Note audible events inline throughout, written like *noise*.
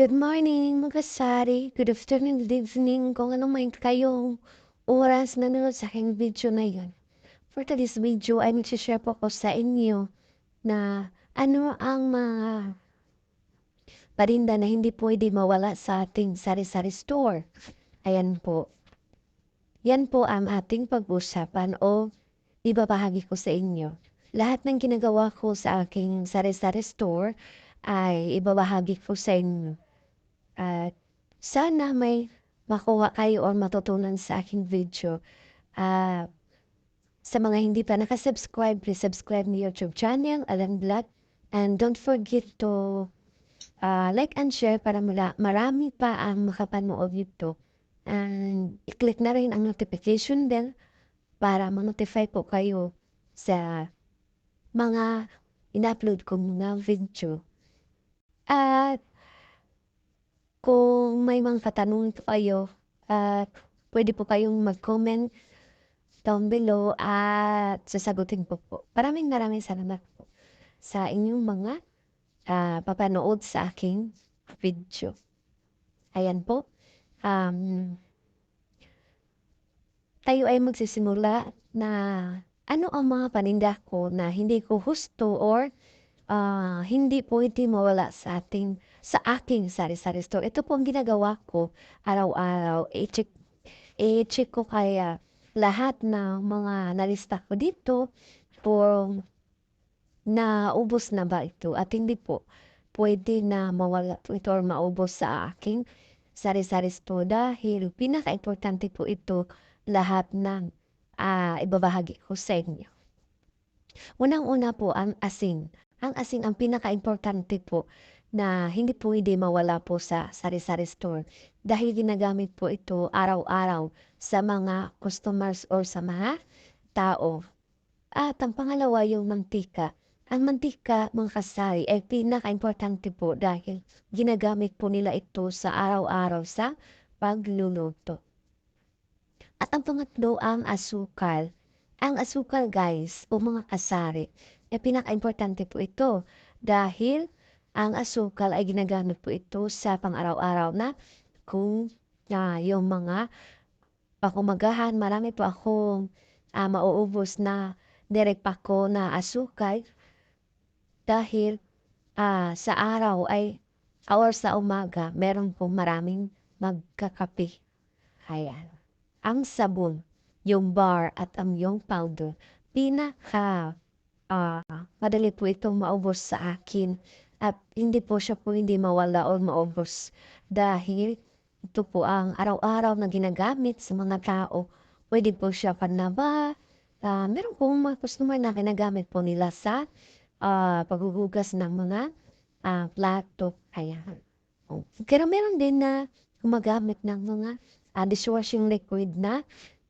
Good morning mga kasari, good afternoon, good evening, kung anong may kayong oras na nanonood sa aking video na yun. For today's video ay mag-share po ko sa inyo na ano ang mga parinda na hindi pwede mawala sa ating sari-sari store. Ayan po. Yan po ang ating pag-usapan o ibabahagi ko sa inyo. Lahat ng ginagawa ko sa aking sari-sari store ay ibabahagi ko sa inyo. At sana may makuha kayo or matutunan sa aking video. Ah, sa mga hindi pa nakasubscribe, please subscribe ni YouTube channel, Alan Vlog. And don't forget to ah, like and share para mula, marami pa ang makapanood nito. And i-click na rin ang notification bell para ma-notify po kayo sa mga in-upload kong mga video. At kung may mga katanungan po kayo, at pwede po kayong mag-comment down below at sasagutin po po. Maraming maraming salamat po sa inyong mga ah, papanood sa aking video. Ayan po. Um, tayo ay magsisimula na ano ang mga paninda ko na hindi ko husto or ah, hindi pwede mawala sa ating sa aking sari-sari store. Ito po ang ginagawa ko araw-araw. I-check, i-check ko kaya lahat ng mga nalista ko dito kung naubos na ba ito at hindi po pwede na mawala po ito or maubos sa aking sari-sari store dahil pinaka-importante po ito lahat ng ah, ibabahagi ko sa inyo. Unang-una po ang asin. Ang asin ang pinaka-importante po na hindi pwede mawala po sa sari-sari store dahil ginagamit po ito araw-araw sa mga customers or sa mga tao. At ang pangalawa yung mantika. Ang mantika, mga kasari, ay pinaka-importante po dahil ginagamit po nila ito sa araw-araw sa pagluluto. At ang pangatlo, ang asukal. Ang asukal, guys, o mga kasari, ay pinaka-importante po ito dahil ang asukal ay ginagamit po ito sa pang-araw-araw na kung ah, yung mga pakumagahan, marami po akong ah, mauubos na direct pa ko na asukal dahil ah, sa araw ay or sa umaga, meron po maraming magkakape. Ayan. Ang sabon, yung bar at ang yung powder, pinaka ah, madali po itong maubos sa akin at hindi po siya po hindi mawala o maubos dahil ito po ang araw-araw na ginagamit sa mga tao. Pwede po siya panaba. ah meron po mga customer na ginagamit po nila sa ah, paghuhugas ng mga ah, plato. Ayan. Oh. Pero meron din na gumagamit ng mga ah, dishwashing liquid na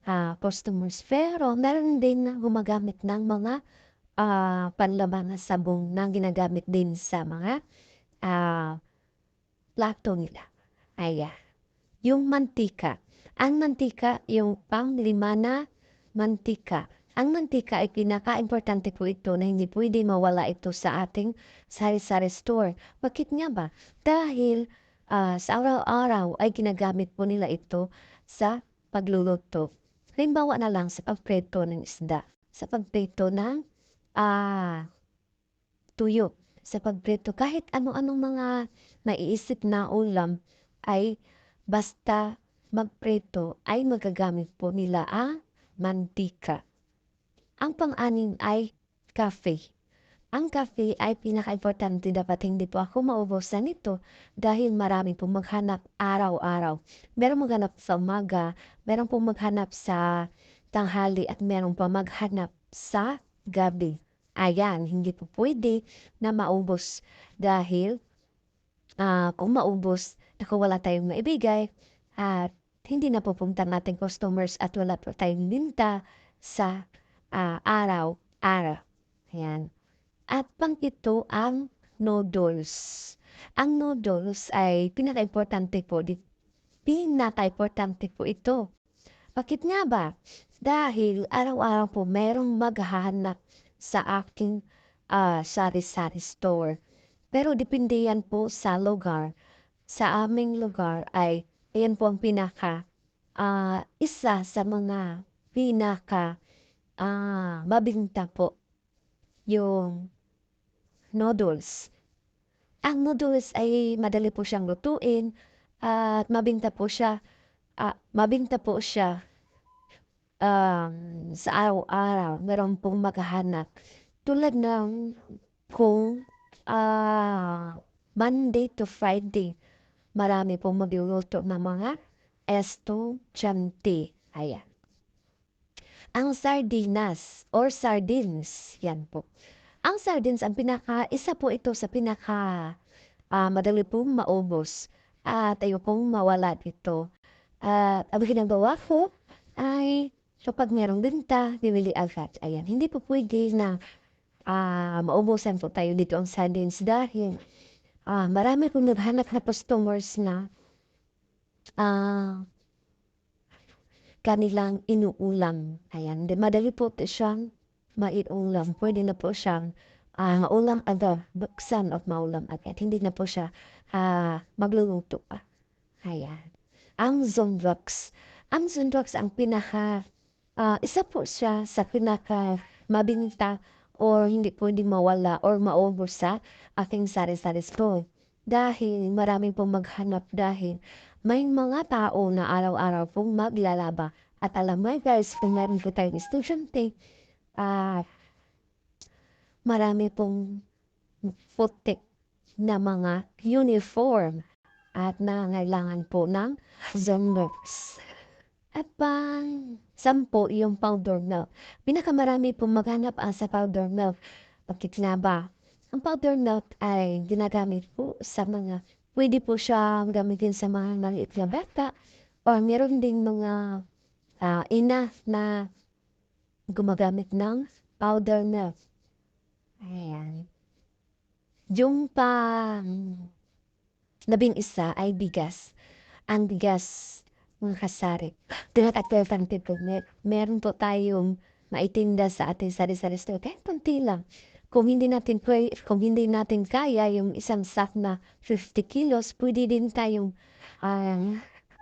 ah, customers. Pero meron din na gumagamit ng mga ah, panlaban na sabong na ginagamit din sa mga ah, plato nila. Ayan. Yung mantika. Ang mantika, yung panglima na mantika. Ang mantika ay pinaka-importante po ito na hindi pwede mawala ito sa ating sari-sari store. Bakit nga ba? Dahil ah, sa araw-araw ay ginagamit po nila ito sa pagluluto. Halimbawa na lang sa pagpreto ng isda, sa pagpreto ng ah, tuyo, sa pagpreto. Kahit ano-anong mga naiisip na ulam ay basta magpreto ay magagamit po nila ang mantika. Ang pang-anim ay cafe. Ang cafe ay pinaka-importante dapat hindi po ako maubusan nito dahil marami po maghanap araw-araw. Meron maghanap sa umaga, meron po maghanap sa tanghali at meron pa maghanap sa gabi. Ayan, hindi po pwede na maubos dahil ah, kung maubos, naku wala tayong maibigay at hindi na pupunta natin customers at wala po tayong binta sa ah, araw-araw. Ayan. At pang-ito ang noodles. Ang noodles ay pinaka-importante po. Pinaka-importante po ito. Bakit nga ba? Dahil araw-araw po merong maghahanap sa aking ah, sari-sari store. Pero depende yan po sa lugar. sa aming lugar ay ayan po ang pinaka, ah, isa sa mga pinaka, ah, mabinta po, yung noodles. Ang noodles ay madali po siyang lutuin at mabinta po siya, ah, mabinta po siya, um, sa araw-araw meron pong maghahanap. Tulad ng kung, ah, Monday to Friday, marami pong magluluto ng mga estudyante, ayan. Ang sardinas or sardines, yan po. Ang sardines ang pinaka isa po ito sa pinaka, ah, madali pong maubos at ayaw pong mawala dito. At ang ginagawa ko ay kapag merong benta, bibili agad. Ayan, hindi po pwede na, ah, maubusan po tayo dito ang sardines dahil, ah, marami pong naghahanap na customers na, ah, kanilang inuulam. Ayan, di madali po siyang maiulam. Pwede na po siyang, ah, maulam agad, buksan at maulam agad. Hindi na po siya, ah, magluluto pa. Ayan. Ang Zonrox. Ang Zonrox ang pinaka, ah, isa po siya sa pinaka mabinta or hindi pwedeng mawala or maubos sa aking sari-sari store. Dahil marami pong maghanap dahil may mga tao na araw-araw pong maglalaba. At alam mo guys, kung meron po tayong estudyante, ah, marami pong putik na mga uniform at nangangailangan po ng Zonrox. At pang sampo yung powder milk. Pinakamarami pong maghanap ang sa powder milk. Bakit nga ba? Ang powder milk ay ginagamit po sa mga, pwede po siya gamitin sa mga maliit na bata or meron ding mga ah, ina na gumagamit ng powder milk. Ayan. Yung pang labing isa ay bigas. Ang bigas, mga kasari, tinatagpapante po, mer meron po tayong maitinda sa ating sari-sari store. Kahit konti lang. Kung hindi natin kung hindi natin kaya yung isang sack na 50 kilos, pwede din tayong, ah,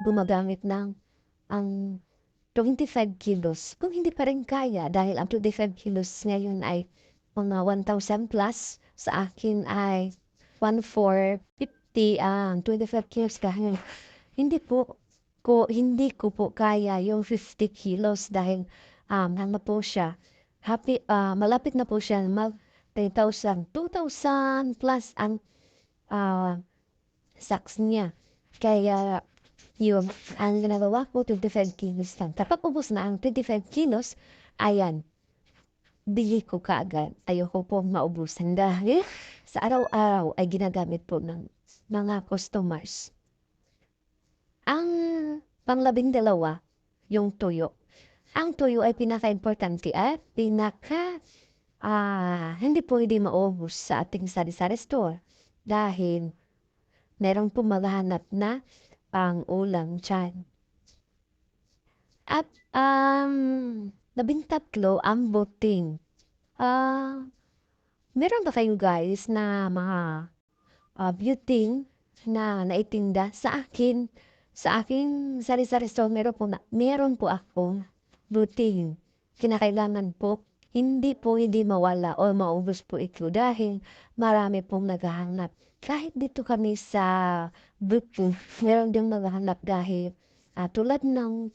gumagamit ng ang 25 kilos. Kung hindi pa rin kaya dahil ang 25 kilos ngayon ay mga 1,000 plus, sa akin ay 1,450 ang 25 kilos dahil hindi po ko hindi ko po kaya yung 50 kilos dahil, um, ano po siya, happy ah, malapit na po siya mag 3,000, 2,000 plus ang, ah, sacks niya. Kaya yun, ang ginagawa ko 25 kilos lang. Kapag ubos na ang 25 kilos, ayan, bili ko kaagad. Ayoko pong maubusan dahil sa araw-araw ay ginagamit po ng mga customers. Ang panglabing dalawa, yung tuyo. Ang tuyo ay pinaka-importante at pinaka, ah, hindi pwede maubos sa ating sari-sari store dahil meron pong maghahanap na pang-ulam diyan. At, um, labing tatlo ang buting. Ah, meron ba kayo guys na mga, ah, buting na naitinda sa akin? Sa aking sari-sari store meron po na meron po akong buting. Kinakailangan po hindi pwede mawala o maubos po ito dahil marami pong naghahanap. Kahit dito kami sa buting, meron ding naghahanap dahil, ah, tulad ng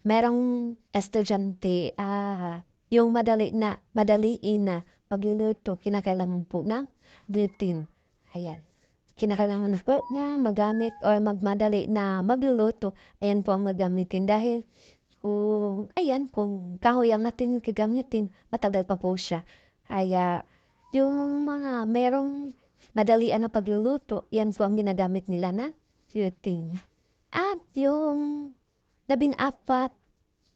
merong estudyante, ah, yung madali na madaliin na pagluluto kinakailangan po ng buting. Ayan. Kinakailangan po na magamit or magmadali na magluluto, ayan po ang gagamitin dahil kung ayan, kung kahoy ang natin gagamitin, matagal pa po siya. Kaya yung mga merong madalian na pagluluto, yan po ang ginagamit nila na buting. At yung labing apat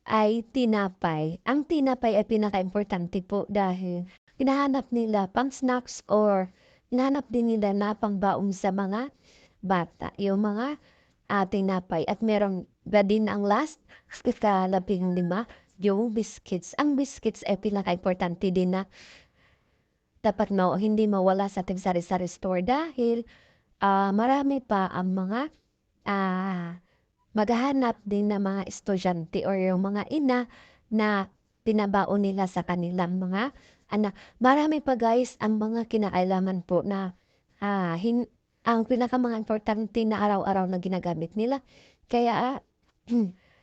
ay tinapay. Ang tinapay ay pinaka-importante po dahil hinahanap nila pang snacks or hinahanap din nila na pangbaon sa mga bata. Yung mga ah, tinapay at meron ba din ang last, ikalabing lima, yung biscuits. Ang biscuits ay pinaka-importante din na dapat no, hindi mawala sa ating sari-sari store dahil ah, marami pa ang mga, ah, maghahanap din ng mga estudyante or yung mga ina na pinabaon nila sa kanilang mga anak. Marami pa guys ang mga kinakailangan po na, ah, hin ang pinaka mga importante na araw-araw na ginagamit nila. Kaya, *clears throat*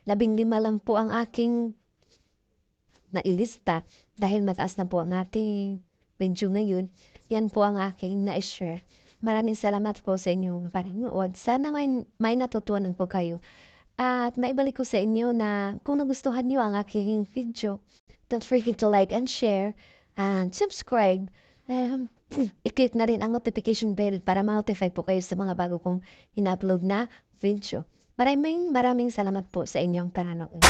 labing lima lang po ang aking nailista dahil mataas na po ang ating medyo ngayon. Yan po ang aking na-share. Maraming salamat po sa inyong panonood. Sana may, may natutunan po kayo. At maibalik ko sa inyo na kung nagustuhan niyo ang aking video, don't forget to like and share and subscribe. Um, *clears throat* i-click na rin ang notification bell para ma-notify po kayo sa mga bago kong ina-upload na video. Maraming maraming salamat po sa inyong panonood.